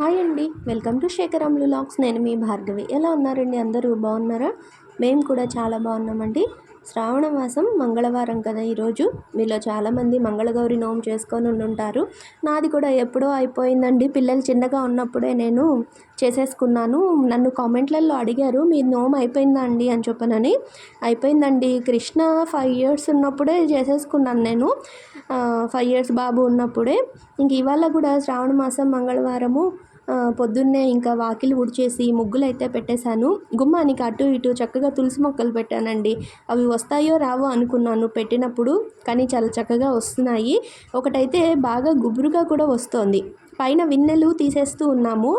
Hi అండి. Welcome to Shekharamulu లాక్స్. నేను మీ భార్గవి. ఎలా ఉన్నారండి అందరూ? బాగున్నారా? మేము కూడా చాలా బాగున్నామండి. శ్రావణ మాసం మంగళవారం కదా ఈరోజు. మీలో చాలామంది మంగళగౌరి నోము చేసుకొని ఉంటారు నాది కూడా ఎప్పుడో అయిపోయిందండి. పిల్లలు చిన్నగా ఉన్నప్పుడే నేను చేసేసుకున్నాను. నన్ను కామెంట్లలో అడిగారు మీ నోము అయిపోయిందా అండి? అని చెప్పనని. అయిపోయిందండి. కృష్ణ ఫైవ్ ఇయర్స్ ఉన్నప్పుడే చేసేసుకున్నాను నేను. ఫైవ్ ఇయర్స్ బాబు ఉన్నప్పుడే. ఇంక ఇవాళ కూడా శ్రావణ మాసం మంగళవారము పొద్దున్నే ఇంకా వాకిలి ఉడిచేసి ముగ్గులు అయితే పెట్టేశాను. గుమ్మానికి అటు ఇటు చక్కగా తులసి మొక్కలు పెట్టానండి. అవి వస్తాయో రావో అనుకున్నాను పెట్టినప్పుడు కానీ చాలా చక్కగా వస్తున్నాయి. ఒకటైతే బాగా గుబురుగా కూడా వస్తోంది. పైన విన్నెలు తీసేస్తూ ఉన్నాము.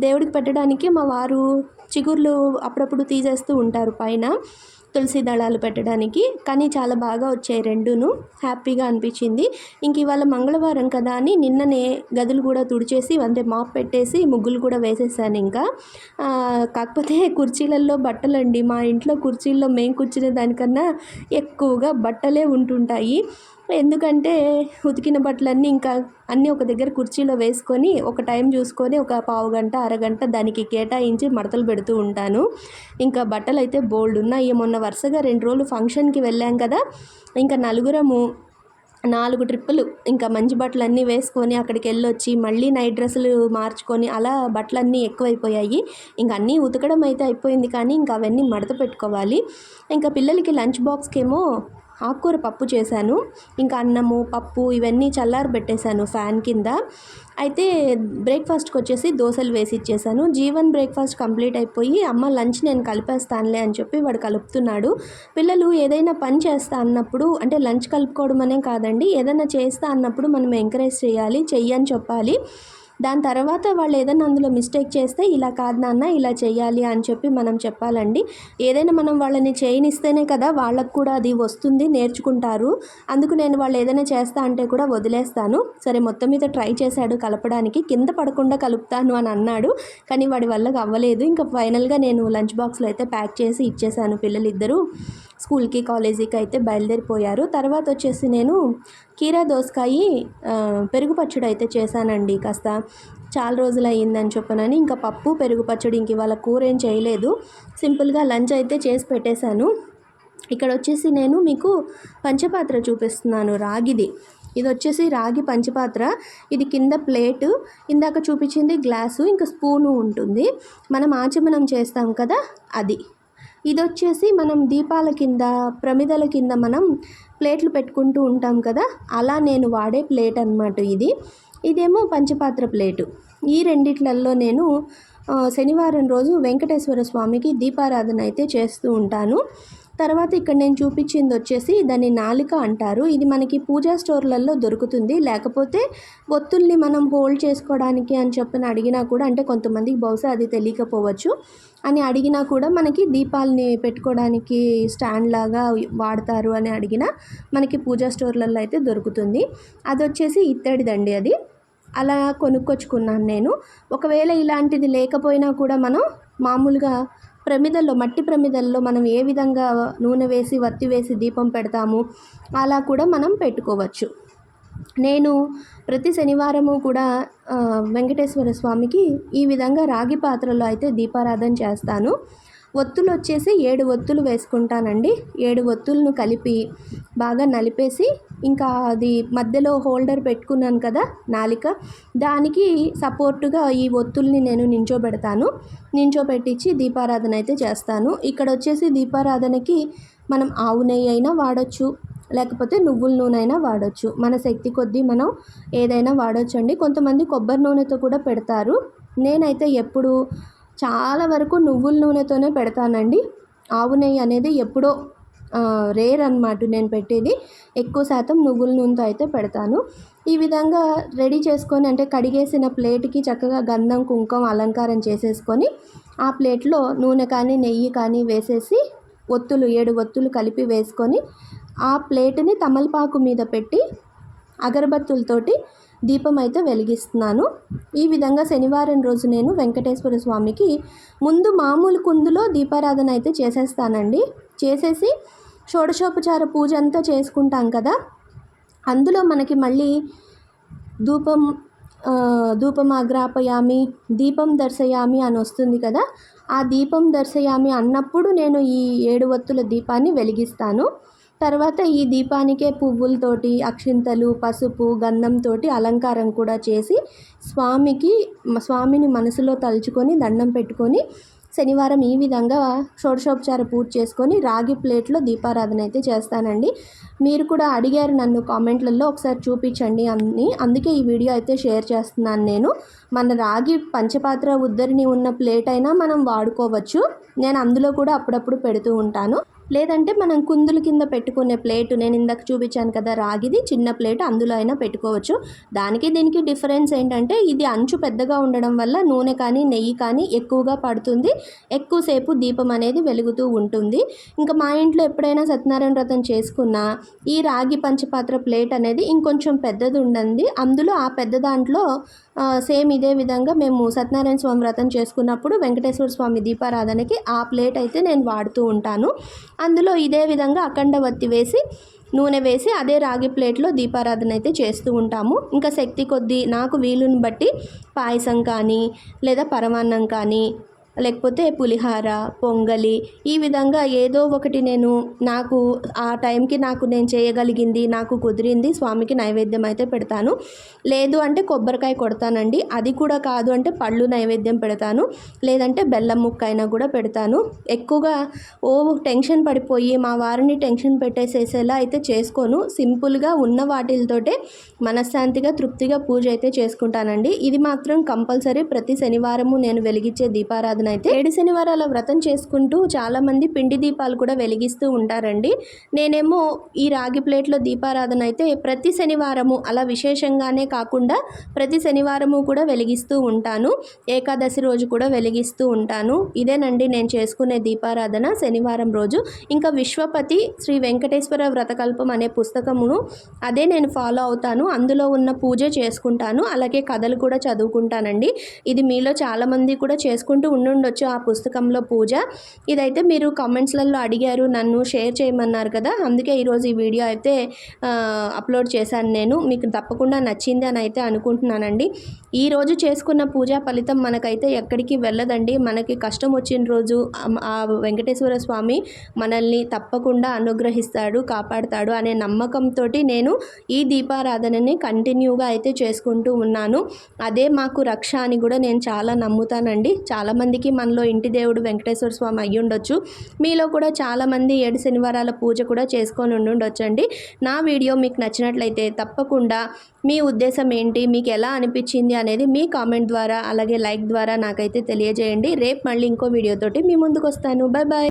దేవుడికి పెట్టడానికి మా వారు చిగుర్లు అప్పుడప్పుడు తీసేస్తూ ఉంటారు పైన. తులసి దళాలు పెట్టడానికి. కానీ చాలా బాగా వచ్చాయి రెండును. హ్యాపీగా అనిపించింది. ఇంక ఇవాళ మంగళవారం కదా అని నిన్ననే గదులు కూడా తుడిచేసి అంటే మాప్ పెట్టేసి ముగ్గులు కూడా వేసేసాను ఇంకా. కాకపోతే కుర్చీలలో బట్టలండి. మా ఇంట్లో కుర్చీల్లో మేము కూర్చునే దానికన్నా ఎక్కువగా బట్టలే ఉంటుంటాయి. ఎందుకంటే ఉతికిన బట్టలన్నీ ఇంకా అన్నీ ఒక దగ్గర కుర్చీలో వేసుకొని ఒక టైం చూసుకొని ఒక పావు గంట అరగంట దానికి కేటాయించి మడతలు పెడుతూ ఉంటాను. ఇంకా బట్టలు అయితే బోల్డ్ ఉన్నాయి. మొన్న వరుసగా రెండు రోజులు ఫంక్షన్కి వెళ్ళాం కదా. ఇంకా నలుగురము నాలుగు ట్రిప్పులు ఇంకా మంచి బట్టలు అన్నీ వేసుకొని అక్కడికి వెళ్ళొచ్చి మళ్ళీ నైట్ డ్రెస్సులు మార్చుకొని అలా బట్టలన్నీ ఎక్కువైపోయాయి. ఇంకా అన్నీ ఉతకడం అయితే అయిపోయింది కానీ ఇంకా అవన్నీ మడత పెట్టుకోవాలి. ఇంకా పిల్లలకి లంచ్ బాక్స్కి ఏమో ఆకుకూర పప్పు చేశాను. ఇంకా అన్నము పప్పు ఇవన్నీ చల్లారి పెట్టేశాను ఫ్యాన్ కింద. అయితే బ్రేక్ఫాస్ట్కి వచ్చేసి దోశలు వేసి ఇచ్చేసాను జీవన్ బ్రేక్ఫాస్ట్ కంప్లీట్ అయిపోయి అమ్మ లంచ్ నేను కలిపేస్తానులే అని చెప్పి వాడు కలుపుతున్నాడు. పిల్లలు ఏదైనా పని చేస్తా అన్నప్పుడు అంటే లంచ్ కలుపుకోవడం అనే కాదండి ఏదైనా చేస్తా అన్నప్పుడు మనం ఎంకరేజ్ చేయాలి చెయ్యని చెప్పాలి. దాని తర్వాత వాళ్ళు ఏదైనా అందులో మిస్టేక్ చేస్తే ఇలా కాదు నాన్న ఇలా చేయాలి అని చెప్పి మనం చెప్పాలండి. ఏదైనా మనం వాళ్ళని చేయనిస్తేనే కదా వాళ్ళకు కూడా అది వస్తుంది నేర్చుకుంటారు. అందుకు నేను వాళ్ళు ఏదైనా చేస్తా అంటే కూడా వదిలేస్తాను. సరే మొత్తం మీద ట్రై చేశాడు కలపడానికి. కింద పడకుండా కలుపుతాను అని అన్నాడు. కానీ వాడి వల్ల అవ్వలేదు. ఇంకా ఫైనల్గా నేను లంచ్ బాక్స్లో అయితే ప్యాక్ చేసి ఇచ్చేసాను పిల్లలు స్కూల్కి కాలేజీకి అయితే బయలుదేరిపోయారు. తర్వాత వచ్చేసి నేను కీరా దోసకాయ పెరుగు పచ్చడి అయితే చేశానండి. కాస్త చాలా రోజులు అయ్యిందని చెప్పనని ఇంకా పప్పు పెరుగు పచ్చడి ఇంక ఇవాళ కూర ఏం చేయలేదు. సింపుల్గా లంచ్ అయితే చేసి పెట్టేశాను. ఇక్కడ వచ్చేసి నేను మీకు పంచపాత్ర చూపిస్తున్నాను రాగిది. ఇది వచ్చేసి రాగి పంచపాత్ర. ఇది కింద ప్లేటు. ఇందాక చూపించింది గ్లాసు ఇంకా స్పూను ఉంటుంది. మనం ఆచమనం చేస్తాం కదా అది. ఇది వచ్చేసి మనం దీపాల కింద ప్రమిదల కింద మనం ప్లేట్లు పెట్టుకుంటూ ఉంటాం కదా? అలా నేను వాడే ప్లేట్ అనమాట ఇది. ఇదేమో పంచపాత్ర ప్లేటు. ఈ రెండిట్లలో నేను శనివారం రోజు వెంకటేశ్వర స్వామికి దీపారాధన అయితే చేస్తూ ఉంటాను. తర్వాత ఇక్కడ నేను చూపించింది వచ్చేసి దాన్ని నాలిక అంటారు. ఇది మనకి పూజా స్టోర్లలో దొరుకుతుంది. లేకపోతే ఒత్తుల్ని మనం హోల్డ్ చేసుకోవడానికి అని చెప్పని అడిగినా కూడా అంటే కొంతమందికి బహుశా అది తెలియకపోవచ్చు అని అడిగినా కూడా మనకి దీపాలని పెట్టుకోవడానికి స్టాండ్ లాగా వాడతారు అని అడిగినా మనకి పూజా స్టోర్లలో అయితే దొరుకుతుంది. అది వచ్చేసి ఇత్తడిదండి అది. అలా కొనుక్కొచ్చుకున్నాను నేను. ఒకవేళ ఇలాంటిది లేకపోయినా కూడా మనం మామూలుగా ప్రమిదల్లో మట్టి ప్రమిదల్లో మనం ఏ విధంగా నూనె వేసి వత్తి వేసి దీపం పెడతాము అలా కూడా మనం పెట్టుకోవచ్చు. నేను ప్రతి శనివారము కూడా వెంకటేశ్వర స్వామికి ఈ విధంగా రాగి పాత్రలో అయితే దీపారాధన చేస్తాను. ఒత్తులు వచ్చేసి ఏడు ఒత్తులు వేసుకుంటానండి. ఏడు ఒత్తులను కలిపి బాగా నలిపేసి ఇంకా అది మధ్యలో హోల్డర్ పెట్టుకున్నాను కదా నాలిక దానికి సపోర్టుగా ఈ ఒత్తుల్ని నేను నించోబెడతాను. నించోబెట్టించి దీపారాధన అయితే చేస్తాను. ఇక్కడ వచ్చేసి దీపారాధనకి మనం ఆవు నెయ్యి అయినా వాడచ్చు లేకపోతే నువ్వుల నూనె అయినా వాడచ్చు. మన శక్తి కొద్దీ మనం ఏదైనా వాడచ్చు అండి కొంతమంది కొబ్బరి నూనెతో కూడా పెడతారు. నేనైతే ఎప్పుడు చాలా వరకు నువ్వుల నూనెతోనే పెడతానండి. ఆవు నెయ్యి అనేది ఎప్పుడో రేర్ అనమాట నేను పెట్టేది. ఎక్కువ శాతం నువ్వుల నూనెతో అయితే పెడతాను. ఈ విధంగా రెడీ చేసుకొని అంటే కడిగేసిన ప్లేట్కి చక్కగా గంధం కుంకుమ అలంకారం చేసేసుకొని ఆ ప్లేట్లో నూనె కానీ నెయ్యి కానీ వేసేసి ఒత్తులు ఏడు ఒత్తులు కలిపి వేసుకొని ఆ ప్లేట్ని తమలపాకు మీద పెట్టి అగరబత్తులతోటి దీపం అయితే వెలిగిస్తున్నాను. ఈ విధంగా శనివారం రోజు నేను వెంకటేశ్వర స్వామికి ముందు మామూలు కుందులో దీపారాధన అయితే చేసేస్తానండి. చేసేసి షోడశోపచార పూజ అంతా చేసుకుంటాం కదా. అందులో మనకి మళ్ళీ ధూపం ధూపం ఆగ్రాపయామి దీపం దర్శయామి అని వస్తుంది కదా. ఆ దీపం దర్శయామి అన్నప్పుడు నేను ఈ ఏడు వత్తుల దీపాన్ని వెలిగిస్తాను. తర్వాత ఈ దీపానికే పువ్వులతోటి అక్షింతలు పసుపు గంధంతో అలంకారం కూడా చేసి స్వామికి స్వామిని మనసులో తలుచుకొని దండం పెట్టుకొని శనివారం ఈ విధంగా షోడశోపచార పూజ చేసుకొని రాగి ప్లేట్లో దీపారాధన అయితే చేస్తానండి. మీరు కూడా అడిగారు నన్ను కామెంట్లలో ఒకసారి చూపించండి అని. అందుకే ఈ వీడియో అయితే షేర్ చేస్తున్నాను నేను. మన రాగి పంచపాత్ర ఉద్దరిని ఉన్న ప్లేట్ అయినా మనం వాడుకోవచ్చు. నేను అందులో కూడా అప్పుడప్పుడు పెడుతూ ఉంటాను. లేదంటే మనం కుందుల కింద పెట్టుకునే ప్లేట్ నేను ఇందాక చూపించాను కదా రాగిది చిన్న ప్లేట్ అందులో అయినా పెట్టుకోవచ్చు. దానికి దీనికి డిఫరెన్స్ ఏంటంటే ఇది అంచు పెద్దగా ఉండడం వల్ల నూనె కానీ నెయ్యి కానీ ఎక్కువగా పడుతుంది. ఎక్కువసేపు దీపం అనేది వెలుగుతూ ఉంటుంది. ఇంకా మా ఇంట్లో ఎప్పుడైనా సత్యనారాయణ వ్రతం చేసుకున్నా ఈ రాగి పంచపాత్ర ప్లేట్ అనేది ఇంకొంచెం పెద్దది ఉండండి. అందులో ఆ పెద్ద దాంట్లో సేమ్ ఇదే విధంగా మేము సత్యనారాయణ స్వామి వ్రతం చేసుకున్నప్పుడు వెంకటేశ్వర స్వామి దీపారాధనకి ఆ ప్లేట్ అయితే నేను వాడుతూ ఉంటాను. అందులో ఇదే విధంగా అఖండ వత్తి వేసి నూనె వేసి అదే రాగి ప్లేట్లో దీపారాధన అయితే చేస్తూ ఉంటాము. ఇంకా శక్తి కొద్దీ నాకు వీలుని బట్టి పాయసం కానీ లేదా పరమాన్నం కానీ లేకపోతే పులిహార పొంగలి ఈ విధంగా ఏదో ఒకటి నేను నాకు ఆ టైంకి నాకు నేను చేయగలిగింది నాకు కుదిరింది స్వామికి నైవేద్యం అయితే పెడతాను. లేదు అంటే కొబ్బరికాయ కొడతానండి. అది కూడా కాదు అంటే పళ్ళు నైవేద్యం పెడతాను. లేదంటే బెల్లం ముక్క అయినా కూడా పెడతాను. ఎక్కువగా ఓ టెన్షన్ పడిపోయి మా వారిని టెన్షన్ పెట్టేసేసేలా అయితే చేసుకోను. సింపుల్గా ఉన్న వాటితోటే మనశ్శాంతిగా తృప్తిగా పూజ అయితే చేసుకుంటానండి. ఇది మాత్రం కంపల్సరీ ప్రతి శనివారము నేను వెలిగించే దీపారాధన అయితే ఏడు శనివారాల వ్రతం చేసుకుంటూ చాలామంది పిండి దీపాలు కూడా వెలిగిస్తూ ఉంటారండి. నేనేమో ఈ రాగి ప్లేట్లో దీపారాధన అయితే ప్రతి శనివారము అలా విశేషంగానే కాకుండా ప్రతి శనివారము కూడా వెలిగిస్తూ ఉంటాను. ఏకాదశి రోజు కూడా వెలిగిస్తూ ఉంటాను. ఇదేనండి నేను చేసుకునే దీపారాధన శనివారం రోజు. ఇంకా విశ్వపతి శ్రీ వెంకటేశ్వర వ్రతకల్పం అనే పుస్తకమును అదే నేను ఫాలో అవుతాను. అందులో ఉన్న పూజ చేసుకుంటాను. అలాగే కథలు కూడా చదువుకుంటానండి. ఇది మీలో చాలామంది కూడా చేసుకుంటూ ఉండొచ్చు ఆ పుస్తకంలో పూజ. ఇదైతే మీరు కామెంట్స్లలో అడిగారు నన్ను షేర్ చేయమన్నారు కదా. అందుకే ఈరోజు ఈ వీడియో అయితే అప్లోడ్ చేశాను నేను. మీకు తప్పకుండా నచ్చింది అని అయితే అనుకుంటున్నానండి. ఈ రోజు చేసుకున్న పూజా ఫలితం మనకైతే ఎక్కడికి వెళ్ళదండి. మనకి కష్టం వచ్చిన రోజు ఆ- వెంకటేశ్వర స్వామి మనల్ని తప్పకుండా అనుగ్రహిస్తాడు కాపాడుతాడు అనే నమ్మకంతో నేను ఈ దీపారాధనని కంటిన్యూగా అయితే చేసుకుంటూ ఉన్నాను. అదే మాకు రక్ష అని కూడా నేను చాలా నమ్ముతానండి. చాలామందికి మనలో ఇంటి దేవుడు వెంకటేశ్వర స్వామి అయ్యి ఉండొచ్చు మీలో కూడా చాలామంది ఏడు శనివారాల పూజ కూడా చేసుకొని ఉండి నా వీడియో మీకు నచ్చినట్లయితే తప్పకుండా మీ ఉద్దేశం ఏంటి? మీకు ఎలా అనిపించింది అనేది మీ కామెంట్ ద్వారా అలాగే లైక్ ద్వారా నాకైతే తెలియజేయండి. రేపు మళ్ళీ ఇంకో వీడియోతోటి మీ ముందుకు వస్తాను బాయ్ బాయ్